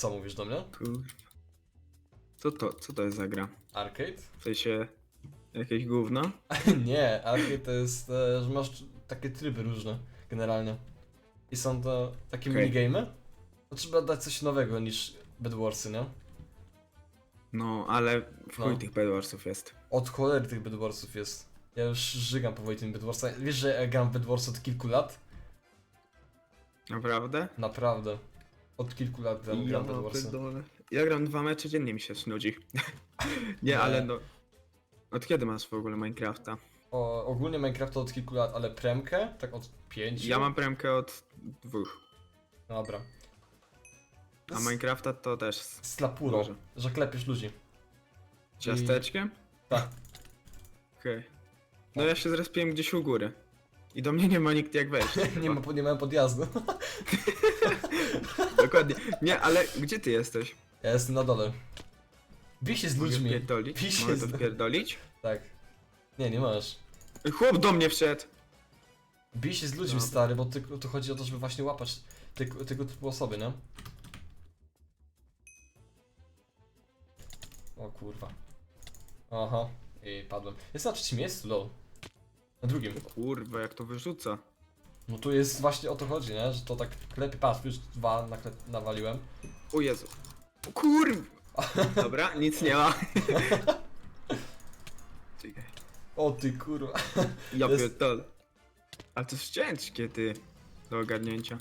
Co mówisz do mnie? Kurwa. Co to, co to jest za gra? Arcade? W sensie jakieś gówno? nie, arcade to jest, e, że masz takie tryby różne, generalnie. I są to takie Okej. minigamy. To trzeba dać coś nowego niż Bedwarsy, nie? No, ale w chuj No. tych Bedwarsów jest. Od cholery tych Bedwarsów jest. Ja już żygam powoli tymi Bedwarsami. Wiesz, że ja gram w Bedwars od kilku lat? Naprawdę? Naprawdę. Od kilku lat gram, w Bedwarsy. pierdolę. Ja gram dwa mecze dziennie mi się snudzi. nie, Nie. ale no... Od kiedy masz w ogóle Minecrafta? O, ogólnie Minecraft od kilku lat, ale premkę? Tak od pięciu? Ja mam premkę od dwóch. Dobra. A Minecrafta to też z Z że klepiesz ludzi. ciasteczkiem? Tak. Okej. No ja się zrespiłem gdzieś u góry. I do mnie nie ma nikt jak wejść. nie, ma, nie miałem podjazdu. Dokładnie. Nie, ale gdzie ty jesteś? Ja jestem na dole. Bij się z Mogę ludźmi. wpierdolić? Bij się Mogę to z- wpierdolić? Tak. Nie, nie masz. Chłop do mnie wszedł! Bij się z ludźmi, Dobra. stary, bo ty, tu chodzi o to, żeby właśnie łapać tego, tego typu osoby, nie? O kurwa. Aha. I padłem. Jest na trzecim miejscu, lol. Na drugim. Kurwa, jak to wyrzuca. No tu jest właśnie o to chodzi, nie? Że to tak klepie, patrz, już dwa naklep, nawaliłem. O Jezu. O Kurwa! Dobra, nic nie ma. Czekaj. O ty kurwa. Ja Jest- pierdolę. Ale to jest ciężkie, ty. Do ogarnięcia.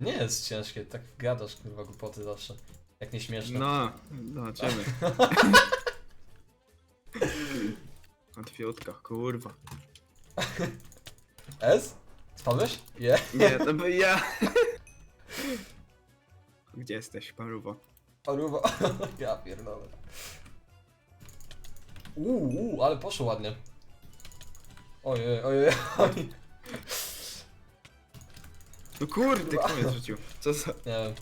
Nie jest ciężkie, tak gadasz kurwa głupoty zawsze. Jak nie śmieszne. No, zobaczymy. Łatwiutka, kurwa. S? Spadłeś? Je. Nie, to by ja. Gdzie jesteś, paruwo? Paruwa. ja pierdolę. Uuu, uu, ale poszło ładnie. Ojej, ojej, ojej. No kurde, kto mnie zrzucił? Co za... Nie wiem.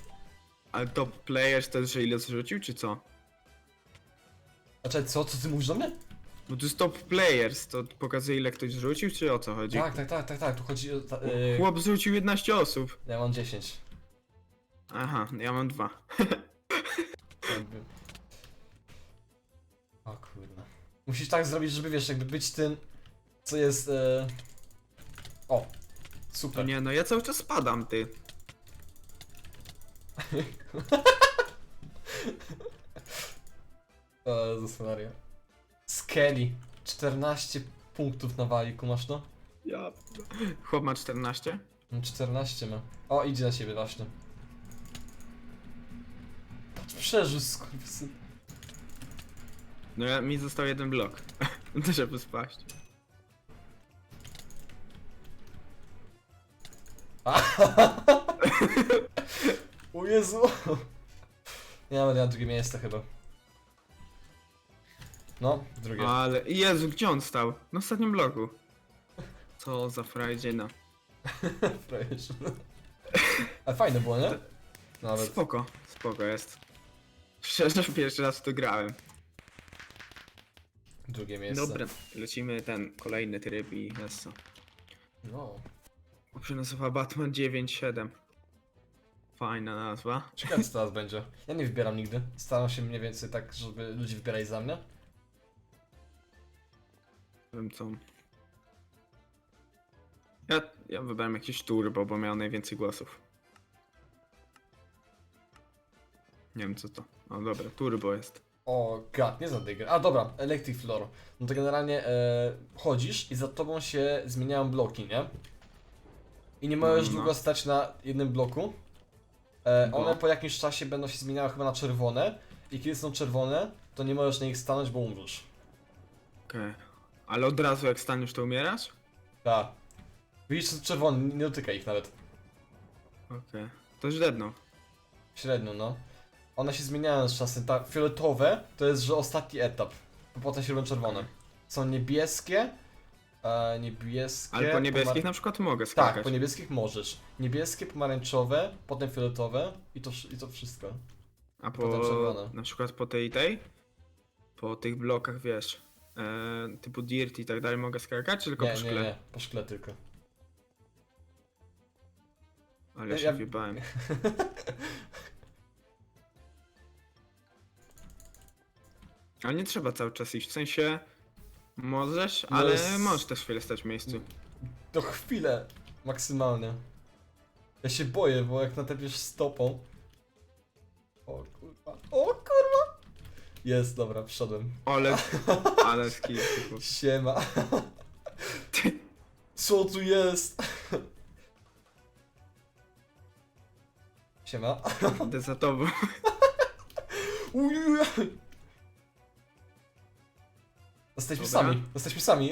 Ale top players to jest, że ile zrzucił, czy co? A czekaj, co? Co ty mówisz do mnie? No to jest top players, to pokazuje ile ktoś zrzucił, czy o co chodzi? Tak, tak, tak, tak, tak, tu chodzi o... Ta, yy, Chłop zrzucił 11 osób. ja mam 10. Aha, ja mam dwa. Jakby. O kurwa. Musisz tak zrobić, żeby wiesz, jakby być tym, co jest... E... O, super. nie, no ja cały czas spadam, ty. O Jezus Maria. Skelly. 14 punktów na waliku, masz to? Ja... Chłop ma 14? No 14 ma. O, idzie na siebie właśnie. Patrz, przeżył skurwysyn. No ja, mi został jeden blok. To żeby spaść. O Jezu! Ja będę na drugie miejsce chyba. No, drugie. Ale... Jezu, gdzie on stał? Na ostatnim bloku. Co za frajdziena. Frajerz. Ale fajne było, nie? Nawet. Spoko, spoko jest. Szczerze, pierwszy raz w to grałem. Drugie miejsce. Dobra, lecimy ten kolejny tryb i jest co. No. On się nazywa Batman 9.7. Fajna nazwa. Ciekawe co teraz będzie. Ja nie wybieram nigdy. Staram się mniej więcej tak, żeby ludzie wybierali za mnie. Nie wiem co. Ja, ja wybrałem jakiś turbo, bo miał najwięcej głosów. Nie wiem co to. No dobra, turbo jest. O, gad, nie za Digger. A dobra, Electric Floor. No to generalnie e, chodzisz i za tobą się zmieniają bloki, nie? I nie możesz No, no. długo stać na jednym bloku. E, one po jakimś czasie będą się zmieniały chyba na czerwone. I kiedy są czerwone, to nie możesz na nich stanąć, bo umrzesz. Okej. Ale od razu jak staniesz to umierasz? Tak. Widzisz, są czerwone, nie dotykaj ich nawet. Okej. To już jedno. Średnio, no. One się zmieniają z czasem. Tak, fioletowe to jest, że ostatni etap. Bo potem się robią czerwone. Są niebieskie. E, niebieskie. Ale po niebieskich pomar- na przykład mogę skakać. Tak, po niebieskich możesz. Niebieskie, pomarańczowe, potem fioletowe i to, wsz- i to wszystko. A potem po czerwone. na przykład po tej tej? Po tych blokach wiesz e, typu dirt i tak dalej mogę skakać, czy tylko nie, po szkle? Nie, nie, po szkle tylko. Ale ja, się ja... Ale nie trzeba cały czas iść, w sensie możesz, no ale jest... możesz też chwilę stać w miejscu. To chwilę, maksymalnie. Ja się boję, bo jak natepiesz stopą, Jest, dobra, wszedłem. Ale... ale skill. typu. Siema. Co tu jest? Siema. Idę za tobą. Ujujuj. Jesteśmy Dobra. sami, jesteśmy sami.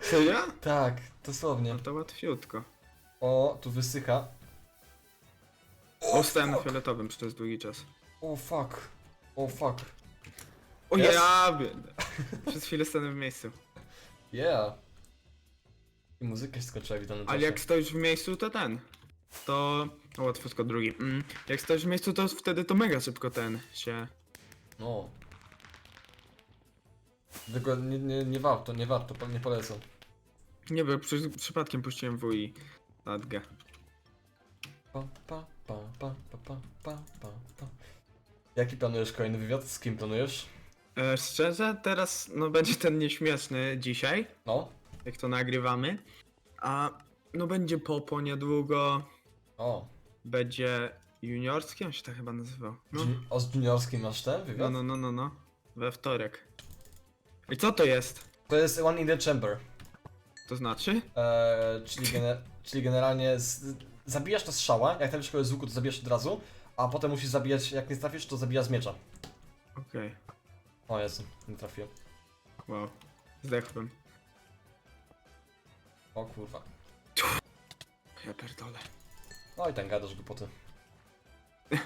Serio? tak, dosłownie. No to łatwiutko. O, tu wysycha. O, stałem na fioletowym przez długi czas. O fuck. O fuck. O Jest? ja. Przez chwilę stanę w miejscu. Yeah. I muzyka się skończyła w danym Ale czasie. jak stoisz w miejscu, to ten. To. O, łatwiutko drugi. Mm. Jak stoisz w miejscu, to wtedy to mega szybko ten się. No. Tylko nie, nie, nie warto, nie warto, nie polecam. Nie wiem, przy, przypadkiem puściłem W i pa, pa, pa, pa, pa, pa, pa, pa. Jaki planujesz kolejny wywiad? Z kim planujesz? E, szczerze, teraz no będzie ten nieśmieszny dzisiaj, No. jak to nagrywamy. A no będzie Popo niedługo. O. Będzie juniorski, on się tak chyba nazywał. No, O, z juniorskim masz ten no, wywiad? no, no, no, no. We wtorek. I co to jest? To jest One in the Chamber. To znaczy? Eee, czyli, gene, czyli generalnie z, zabijasz to strzała, jak trafisz kogoś z łuku, to zabijasz od razu, a potem musisz zabijać, jak nie trafisz, to zabija z miecza. Okej. O Jezu, nie trafiłem. Wow. Zdechłem. O kurwa. Ja pierdolę. No i ten gadasz głupoty.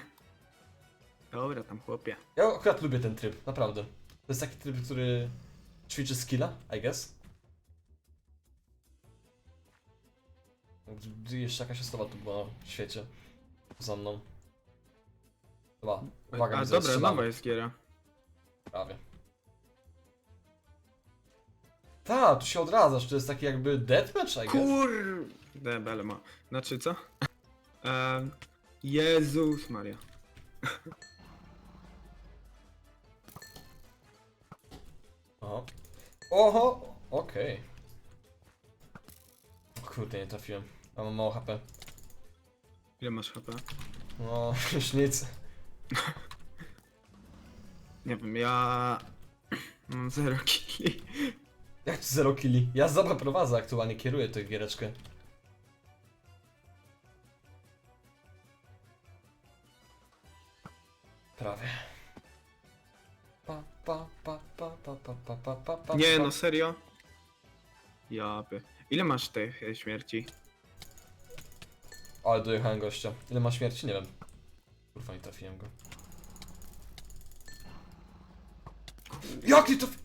Dobra, tam chłopie. Ja akurat lubię ten tryb, naprawdę. To jest taki tryb, który ćwiczy skilla, I guess. Gdy jeszcze jakaś osoba tu była w świecie. Za mną. Chyba. Uwaga, A widzę, dobra, strzelamy. nowa jest giera. Prawie. Ta, tu się odradzasz, to jest taki jakby deathmatch, I guess. Kur... Debele ma. Znaczy co? Jezus Maria. Oho. Oho! Okej. Kurde, nie trafiłem. Mam mało HP. Ile masz HP? No, już nic. Nie wiem, ja... Mam 0 killi. Jak zero killi? Ja dobra prowadzę aktualnie, kieruję tę giereczkę. Prawie. Pa, pa, pa, pa, pa, pa, pa, pa, pa, pa, Nie pa. no, serio? Ja by. Ile masz tych e, śmierci? Ale dojechałem gościa. Ile ma śmierci? Nie wiem. Kurwa, nie trafiłem go. Jak nie trafi...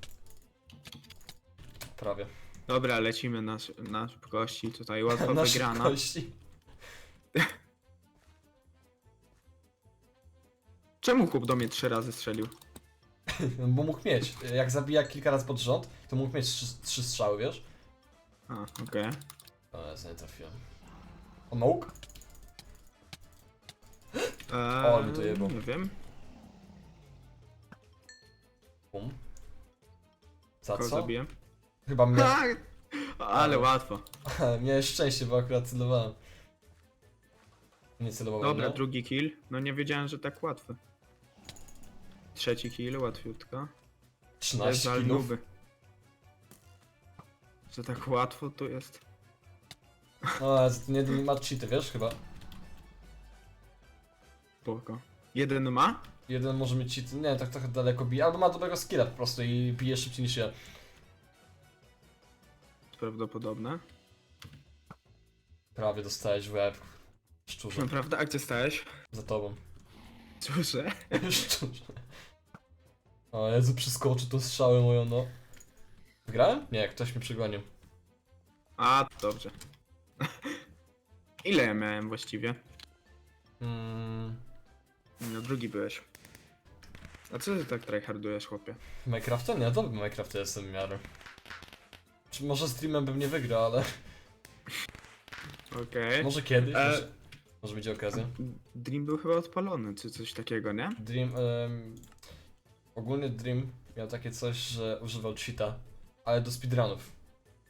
Prawie. Dobra, lecimy na, sz- na szybkości, tutaj łatwo Na wygrana. szybkości. Czemu chłop do mnie trzy razy strzelił? Bo mógł mieć. Jak zabija kilka razy pod rząd, to mógł mieć trzy, trzy strzały, wiesz? A, okej. O, ja sobie nie trafiłem. On mógł? Eee, O, mi to jebło. Nie wiem, Bum. Za kogo co? zabiję. Chyba mnie... Tak! Ale łatwo. Miałeś szczęście, bo akurat celowałem. Nie celowałem, Dobra, nie? drugi kill. No nie wiedziałem, że tak łatwy. Trzeci kill, łatwiutka. 13 Jest za killów. nuby. Że tak łatwo to jest. O, ale to nie, nie ma cheaty, wiesz, chyba. Spoko. Jeden ma? Jeden może mieć cheaty, nie tak trochę daleko bije, albo ma dobrego skilla po prostu i bije szybciej niż ja. Prawdopodobne. Prawie dostałeś w łeb. Szczurze, Naprawdę? A gdzie stałeś? za tobą. Cóżę? Szczurze. O Jezu, przeskoczy to strzały moją, no. Wygrałem? Nie, ktoś mi przegonił. A, dobrze. Ile ja miałem właściwie? Mm, No drugi byłeś. A co ty tak tryhardujesz, chłopie? Minecrafta? Nie, dobry Minecraft jestem w miarę. Czy może streamem bym nie wygrał, ale Okej. może kiedyś, E. może, może będzie okazja. Dream był chyba odpalony, czy coś takiego, nie? Dream... em, ogólnie Dream miał takie coś, że używał cheata, ale do speedrunów.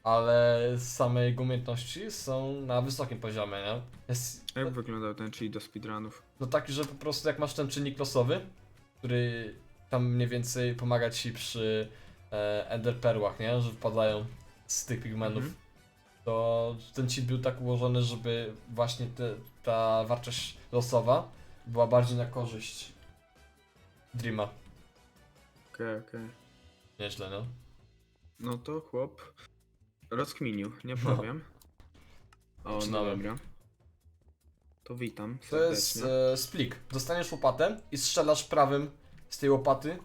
Ale same jego umiejętności są na wysokim poziomie, nie? Jest, Jak wyglądał ten cheat do speedrunów? no taki, że po prostu jak masz ten czynnik losowy, który tam mniej więcej pomaga ci przy e, Ender Perłach, nie? Że wpadają z tych pigmentów. Mhm. To ten cheat był tak ułożony, żeby właśnie te, ta wartość losowa była bardziej na korzyść Dreama. Okej, okej. Nieźle, no. No to chłop rozkminił, nie No. powiem. O, no Zaczynamy. dobra. To witam To jest serdecznie. e, splik. Dostaniesz łopatę i strzelasz prawym z tej łopaty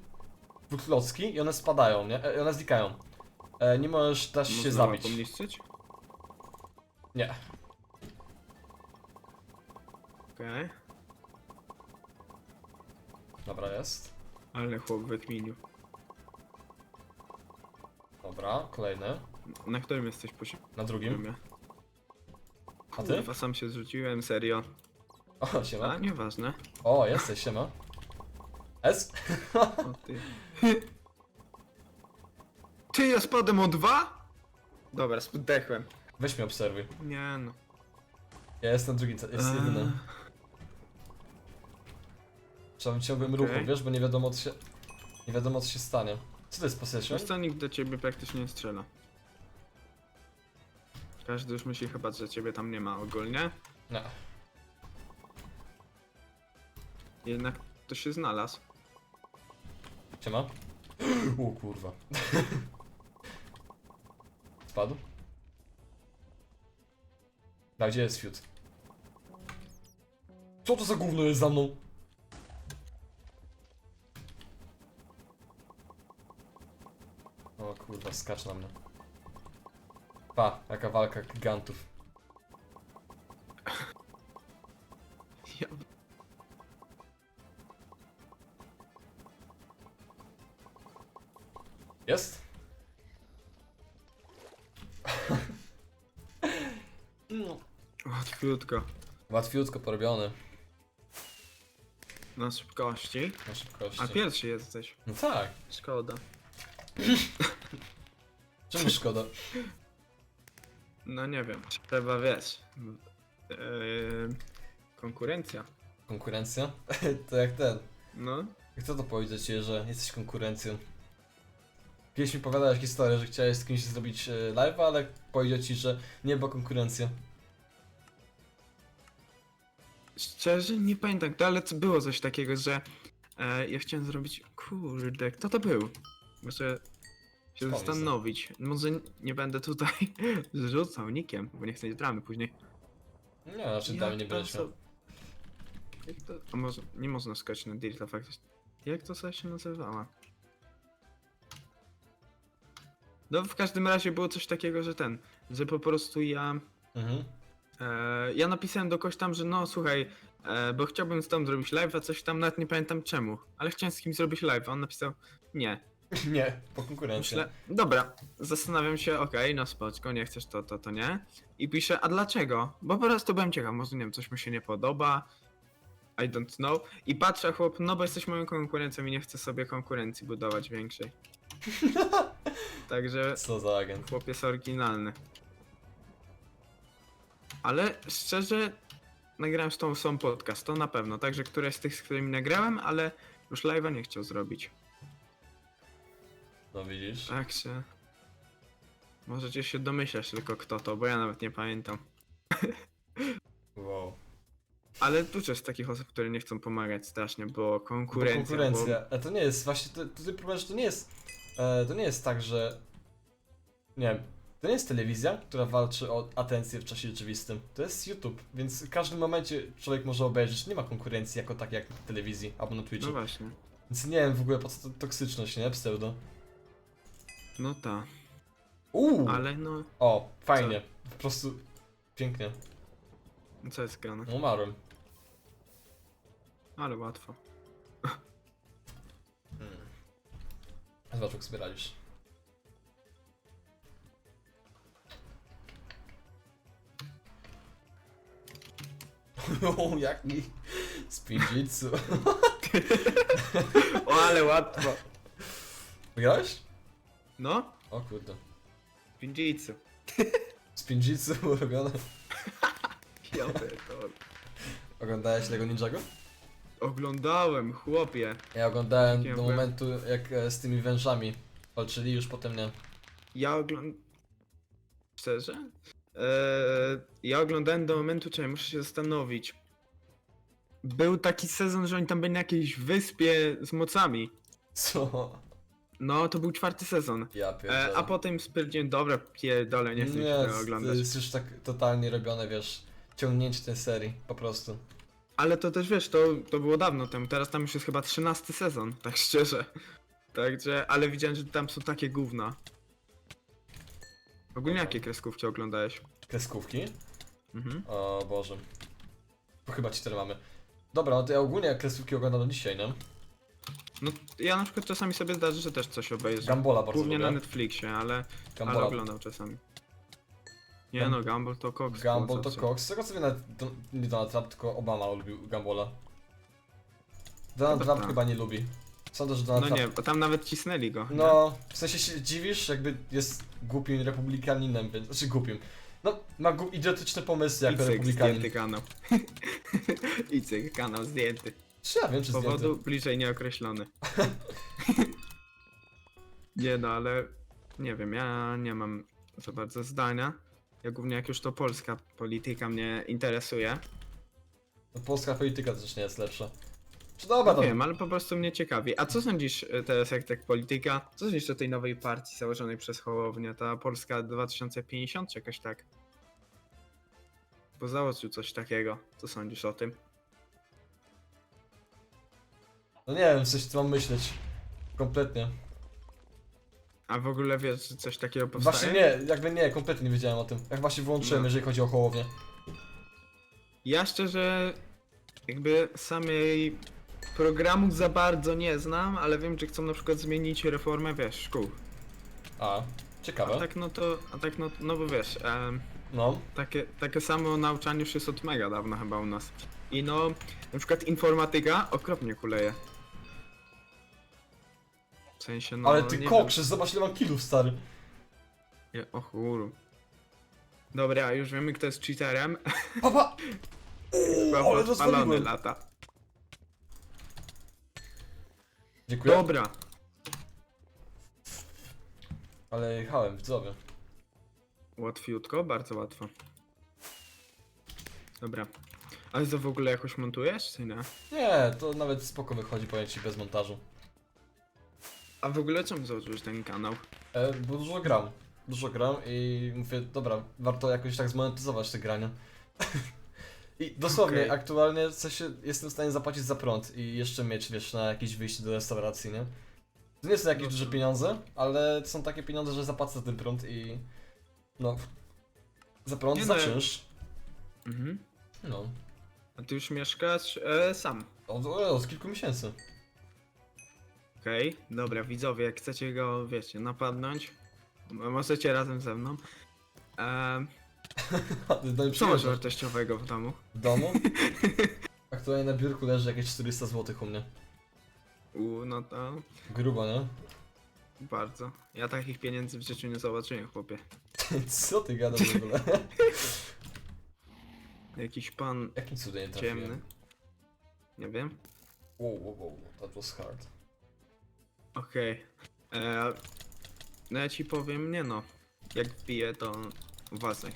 w klocki i one spadają, nie? E, I one znikają. E, nie możesz dać się Można zabić. łapą niszczyć? Nie. Okej. Dobra, jest. Ale chłop wykminił. Dobra, kolejny. Na którym jesteś poziomie? Na drugim. A ty? Kurwa, sam się zrzuciłem, serio. O, A, siema. nieważne. O, jesteś, siema. S? O ty. Ty, ja spadłem o dwa? Dobra, zdechłem. Weź mnie obserwuj. Nie no. Ja jestem drugi, jest Eee, jedyny. Trzeba w ciągłym okej. ruchu, wiesz, bo nie wiadomo co się... Nie wiadomo co się stanie. Co to jest possession? Nikt do ciebie praktycznie nie strzela. Każdy już myśli chyba, że ciebie tam nie ma ogólnie. Nie. Jednak to się znalazł. Siema. O kurwa. Spadł? A gdzie jest fiut? Co to za gówno jest za mną? O kurwa, skacz na mnie. Pa, jaka walka gigantów. Ja... Jest? no. Łatwiutko. Łatwiutko porobiony. Na szybkości. Na szybkości. A pierwszy jesteś. No tak. Szkoda. Czemu szkoda? No nie wiem. Trzeba wiesz. Yy, konkurencja. Konkurencja? to jak ten. No. Kto to powiedzieć ci, że jesteś konkurencją? Kiedyś mi powiadałeś historię, że chciałeś z kimś zrobić e, live, ale powiedział ci, że nie była konkurencja. Szczerze nie pamiętam, ale co było coś takiego, że e, ja chciałem zrobić. Kurde, kto to był? Muszę się zastanowić. Może nie będę tutaj zrzucał nikiem, bo nie chcę mieć dramy później. Nie, znaczy tam nie będziesz miał. Jak to... A może nie można skoczyć na Dirta faktycznie. Jak to sobie się nazywała? No w każdym razie było coś takiego, że ten, że po prostu ja Mhm. E, ja napisałem do kogoś tam, że no słuchaj, e, bo chciałbym z tobą zrobić live, a coś tam nawet nie pamiętam czemu, ale chciałem z kimś zrobić live, a on napisał nie. nie, po konkurencji. Myślę, dobra, zastanawiam się, okej, no spoczko, nie chcesz to, to, to nie. I piszę, a dlaczego? Bo po prostu byłem ciekaw, może nie wiem, coś mi się nie podoba, I don't know. I patrzę, chłop, no bo jesteś moją konkurencją i nie chcę sobie konkurencji budować większej. Także Co za agent. Chłop jest oryginalny. Ale szczerze, nagrałem z tą są podcast, to na pewno. Także któreś z tych, z którymi nagrałem, ale już live'a nie chciał zrobić. No widzisz? Także. Możecie się domyślać tylko kto to, bo ja nawet nie pamiętam. Wow. Ale dużo jest takich osób, które nie chcą pomagać strasznie, bo Bo konkurencja. konkurencja. A to nie jest właśnie, to, to, problem, że to nie jest, e, to nie jest tak, że, nie wiem, to nie jest telewizja, która walczy o atencję w czasie rzeczywistym. To jest YouTube, więc w każdym momencie człowiek może obejrzeć. Nie ma konkurencji jako tak jak w telewizji albo na. Twitchu. No właśnie. Więc nie wiem w ogóle po co to toksyczność, nie? Pseudo. No ta. Uuu! Ale no. O, fajnie. Po prostu pięknie. Co jest grane? Umarłem. Ale łatwo. Hmm. Zobacz jak sobie radzisz. O, jaki z Pijitsu. O, ale łatwo. Wygrałeś? No, O kurde. Pinjitsu. Z Pinjitsu robione. Ja pierdolę. Oglądałeś Lego Ninjago? Oglądałem, chłopie. Ja oglądałem Jakie do momentu, jak e, z tymi wężami walczyli, już potem nie. Ja oglądałem... Szczerze? Eee, ja oglądałem do momentu, czekaj, muszę się zastanowić. Był taki sezon, że oni tam byli na jakiejś wyspie z mocami. Co? No, to był czwarty sezon. Ja pierdolę. E, a potem stwierdziłem, dobra, pierdolę, nie chcę mi się tego to oglądać. jest już tak totalnie robione, wiesz, ciągnięcie tej serii, po prostu. Ale to też wiesz, to, to było dawno temu, teraz tam już jest chyba trzynasty sezon, tak szczerze. Także, ale widziałem, że tam są takie gówna. Ogólnie jakie kreskówki oglądałeś? Kreskówki? Mhm. O Boże. To chyba cztery mamy. Dobra, no to ja ogólnie kreskówki oglądam do dzisiaj, nie? No ja na przykład czasami sobie zdarzy, że też coś obejrzę. Gambola bardzo Głównie na lubię. Netflixie, ale, ale Gambola. oglądam czasami. Nie Gam- no, Gumball to Cox. Gumball to co? Cox. Z tego co wiem, nawet Don- nie Donald Trump, tylko Obama lubił Gambola. Donald Chyba Trump tak. chyba nie lubi. Sądzę, że Donald No Trump... nie, bo tam nawet cisnęli go. No, w sensie się dziwisz, jakby jest głupim republikaninem, więc... Znaczy głupim. No, ma głup, idiotyczne pomysły jako Icek republikanin. zdjęty kanał. Icek kanał zdjęty. Czy ja wiem, czy Z powodu zdjęty? bliżej nieokreślony. nie no, ale nie wiem, ja nie mam za bardzo zdania. Ja głównie jak już to polska polityka mnie interesuje. No, Polska polityka też nie jest lepsza. Czy dobra, No to... wiem, ale po prostu mnie ciekawi. A co sądzisz e, teraz jak tak polityka? Co sądzisz o tej nowej partii założonej przez Hołownię? Ta Polska 2050 czy jakoś tak? Bo założył coś takiego. Co sądzisz o tym? No nie wiem, coś co mam myśleć. Kompletnie. A w ogóle wiesz, że coś takiego powstaje? Właśnie nie, jakby nie, kompletnie nie wiedziałem o tym. Jak właśnie wyłączyłem, No. jeżeli chodzi o Hołownię. Ja szczerze jakby samej programu za bardzo nie znam, ale wiem, że chcą na przykład zmienić reformę, wiesz, szkół. A, A ciekawe. tak no to, a tak no, no bo wiesz, em, No. takie, takie samo nauczanie już jest od mega dawna chyba u nas. I no, na przykład informatyka okropnie kuleje. W sensie no, Ale ty nie kokrzys, zobacz ile mam killów, stary. Wiem. O churu. Dobra, już wiemy kto jest cheaterem. Papa! Uuu, ale rozwaliłem. lata. Dziękuję. Dobra. Ale jechałem, widzowie. Łatwiutko, bardzo łatwo. Dobra. Ale to w ogóle jakoś montujesz, czy nie? Nie, to nawet spoko wychodzi, powiem ci, bez montażu. A w ogóle czemu założyłeś ten kanał? E, bo dużo gram. Dużo gram i mówię, dobra, warto jakoś tak zmonetyzować te grania. I dosłownie, Okej. aktualnie w sensie jestem w stanie zapłacić za prąd i jeszcze mieć, wiesz, na jakieś wyjście do restauracji, nie? To nie są jakieś No duże pieniądze, ale to są takie pieniądze, że zapłacę za ten prąd i... No... Za prąd, Nie za no, ja- czynsz. Mhm. No. A ty już mieszkasz e, sam. Od, od kilku miesięcy. Okej, dobra, widzowie, jak chcecie go, wiecie, napadnąć, możecie razem ze mną. Ehm, co masz wartościowego w domu? W domu? Aktualnie na biurku leży jakieś 400 zł u mnie. U, no to Grubo, nie? bardzo. Ja takich pieniędzy w życiu nie zobaczyłem, chłopie. Co ty gadasz w ogóle? Jakiś pan Jakim cudem nie trafiłem? ciemny. Nie wiem. Wow, wow, wow, that was hard. Okej. Eee, No ja ci powiem, nie no. Jak wbiję, to uważaj.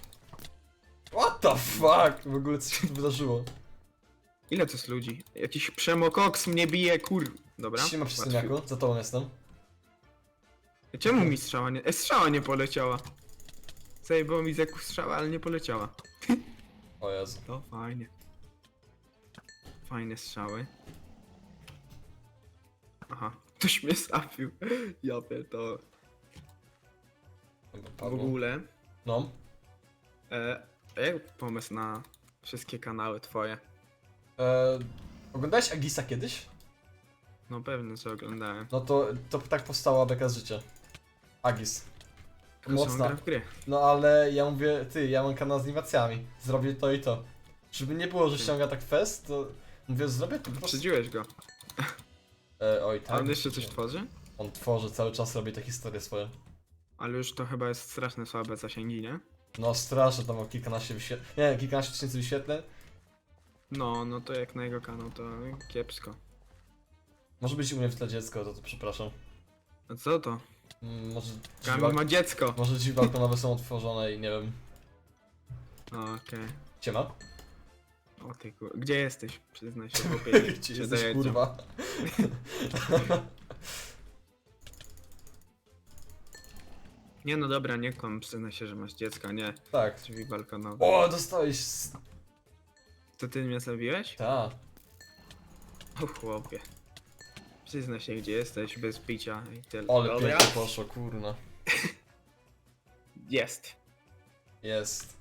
What the fuck? W ogóle co się tu wydarzyło? Ile to jest ludzi? Jakiś przemokoks mnie bije, kur... Dobra. Siema łatwiej. przystojniaku, za tobą jestem. Czemu mi strzała nie... E, strzała nie poleciała. Zajebało mi z jaku strzała, ale nie poleciała. O Jezu. To fajnie. Fajne strzały. Aha. Ktoś mnie zabił. Ja pierdolę. W ogóle... No. E, jak pomysł na wszystkie kanały twoje? E, oglądałeś Agisa kiedyś? No pewnie, że oglądałem. No to, to tak powstała beka z życia. Agis. Tylko, że on Mocna. gra w gry. No ale ja mówię, ty, ja mam kanał z animacjami. Zrobię to i to. Żeby nie było, że ściąga tak fest, to mówię, zrobię to po prostu. Przedziłeś go. E, oj, A tak. on jeszcze coś tworzy? On tworzy, cały czas robi te historie swoje. Ale już to chyba jest straszne słabe zasięgi, nie? No strasznie, tam ma kilkanaście wyświetleń. Nie, kilkanaście tysięcy wyświetleń. No, no to jak na jego kanał to kiepsko. Może być u mnie w tle dziecko, to, to przepraszam. A co to? Mm, Może Kamil ma dziecko! może drzwi balkonowe są otworzone i nie wiem. Okej. Ciema? O ty kur... Gdzie jesteś? Przyznaj się, chłopie. Gdzie Cię jesteś dojedzie. kurwa? Nie no dobra, nie kom, przyznaj się, że masz dziecko, nie. tak. Drzwi balkonowe. O, dostałeś. s- To ty mnie zabiłeś? Ta. O chłopie. Przyznaj się, gdzie jesteś, bez picia i tyle. Ale Dobra. pięknie poszło, kurna. Jest. Jest.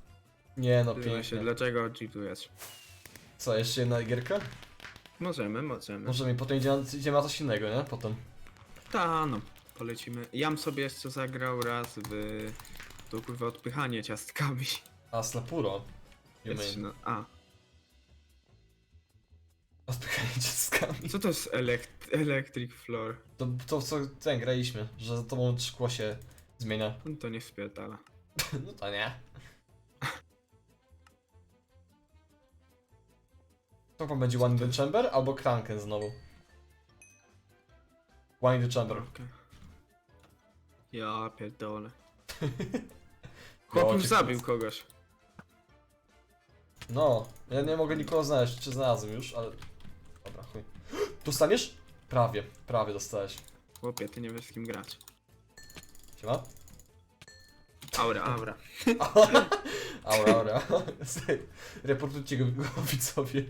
Nie no, Przyznaj się, pięknie. dlaczego cheatujesz? Co, jeszcze jedna gierka? Możemy, możemy. Może mi potem idzie na, idzie na coś innego, nie? Potem. Ta, no, polecimy. Jam sobie jeszcze zagrał raz w to kurwa odpychanie ciastkami. A, Slapuro. You Jest, mean. no, a, Odpychanie dzieckami. co to jest elekt electric floor? To, to co ten graliśmy, że za tobą szkło się zmienia. No to nie wspierdala. No to nie. To chyba będzie One in the Chamber albo Kranken znowu. One in the Chamber. Okej. Ja pierdolę. Chłop już cię zabił kogoś. No, ja nie mogę nikogo znaleźć, czy znalazłem już, ale... Dobra, chuj. Dostaniesz? Prawie, prawie dostałeś. Chłopie, ty nie wiesz z kim grać. Siema? Aura, aura. Aura, aura. Reportujcie go, go widzowie.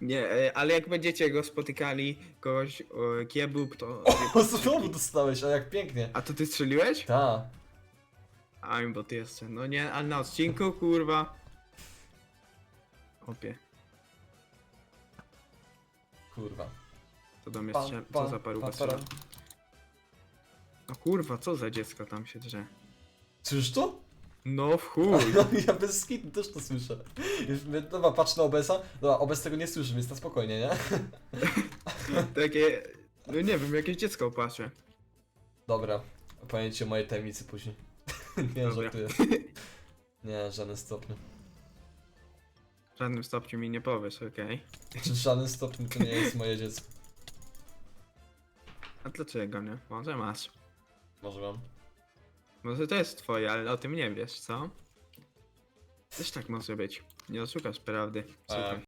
Nie, e, ale jak będziecie go spotykali, kogoś o, kiebub, to... O, znowu dostałeś, a jak pięknie. A to ty strzeliłeś? Ta. A, bo ty jeszcze. No nie, ale na odcinku, kurwa. Opie, Kurwa. to do mnie strzel... Co za paruwa pan, strzela? No kurwa, co za dziecko tam się drze? Słyszysz to? No w chuj. ja bez skitu też to słyszę. Już mnie- Dobra, patrz na OBS-a. Dobra, OBS tego nie słyszy, więc na spokojnie, nie? Takie... No nie wiem, jakieś dziecko płacze. Dobra, o mojej tajemnicy później. nie, Dobra. żartuję. Nie, w żadnym stopniu. W żadnym stopniu mi nie powiesz, okej. Czy w żadnym stopniu to nie jest moje dziecko. A dlaczego nie? Może masz. Może mam. Może to jest twoje, ale o tym nie wiesz, co? Też tak może być. Nie oszukasz prawdy. Słuchaj.